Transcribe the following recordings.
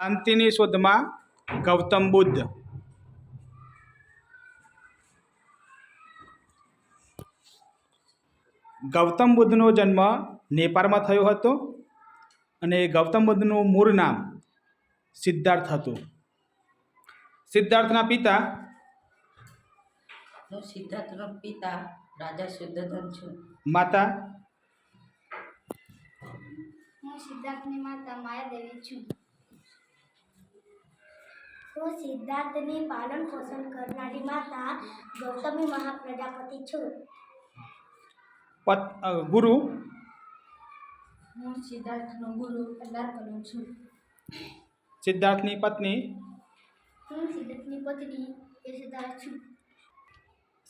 શાંતિની શોધમાં ગૌતમ બુદ્ધ. ગૌતમ બુદ્ધનો જન્મ નેપાળમાં થયો હતો અને ગૌતમ બુદ્ધનું મૂળ નામ સિદ્ધાર્થ હતું. સિદ્ધાર્થના પિતા સિદ્ધાર્થના પિતા રાજા શુદ્ધધન છું. માતા હું સિદ્ધાર્થની માતા માયાદેવી છું. હું સિદ્ધાર્થની પાલન પોષણ કરનારી માતા ગૌતમી મહાપ્રજાપતિ છું. ગુરુ? હું સિદ્ધાર્થનો ગુરુ પદાર્પણ છું. સિદ્ધાર્થની પત્ની? હું સિદ્ધાર્થની પત્ની એ સિદ્ધાર્થ છું.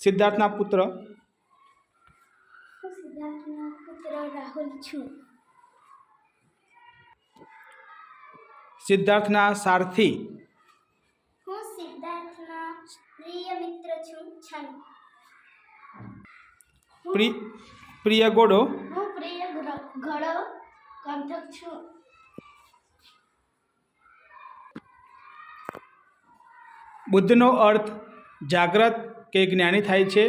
સિદ્ધાર્થના પુત્ર? હું સિદ્ધાર્થના પુત્ર રાહુલ છું. સિદ્ધાર્થના સારથી? પ્રિય મિત્ર છું છન. પ્રિ પ્રિય ગોડો? હું પ્રિય ઘડો કંઠક છું. બુદ્ધનો અર્થ જાગ્રત કે જ્ઞાની થાય છે?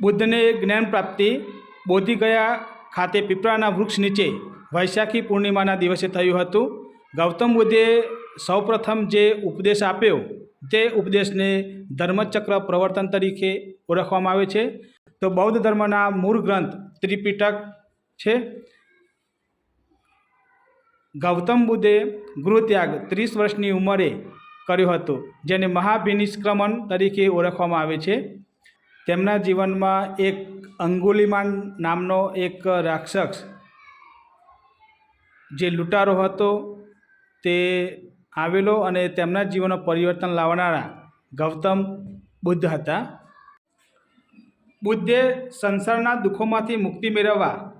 બુદ્ધને જ્ઞાન પ્રાપ્તિ બોધિગયા ખાતે પીપળાના વૃક્ષ નીચે વૈશાખી પૂર્ણિમાના દિવસે થયું હતું. ગૌતમ બુદ્ધે સૌપ્રથમ જે ઉપદેશ આપ્યો તે ઉપદેશને ધર્મચક્ર પ્રવર્તન તરીકે ઓળખવામાં આવે છે. તો બૌદ્ધ ધર્મના મૂળ ગ્રંથ ત્રિપિટક છે. ગૌતમ બુદ્ધે ગૃહત્યાગ ત્રીસ વર્ષની ઉંમરે કર્યો હતો, જેને મહાભિનિષ્ક્રમણ તરીકે ઓળખવામાં આવે છે. તેમના જીવનમાં એક અંગુલિમાન નામનો એક રાક્ષસ જે લૂંટારો હતો, તે આવેલો અને તેમના જીવનમાં પરિવર્તન લાવનારા ગૌતમ બુદ્ધ હતા. બુદ્ધે સંસારના દુઃખોમાંથી મુક્તિ મેળવવા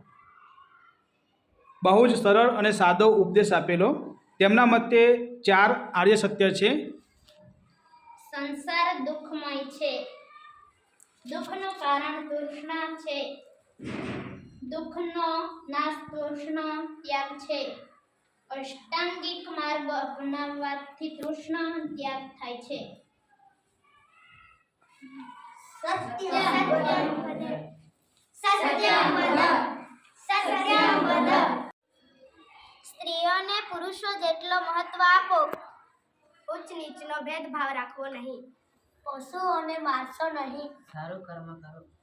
બહુ જ સરળ અને સાદો ઉપદેશ આપેલો. તેમના મતે ચાર આર્ય સત્ય છે. સંસાર દુઃખમય છે. દુઃખનું કારણ તૃષ્ણા છે. દુઃખનો નાશ તૃષ્ણ ત્યાગ છે. અષ્ટાંગિક માર્ગ અપનાવવાથી તૃષ્ણ ત્યાગ થાય છે. સત્ય સત્ય સ્ત્રીઓને પુરુષો જેટલો મહત્વ આપો ઉચ્ચ નીચનો ભેદભાવ રાખવો નહીં. પશુઓને મારશો નહીં. સારું કર્મ કરો.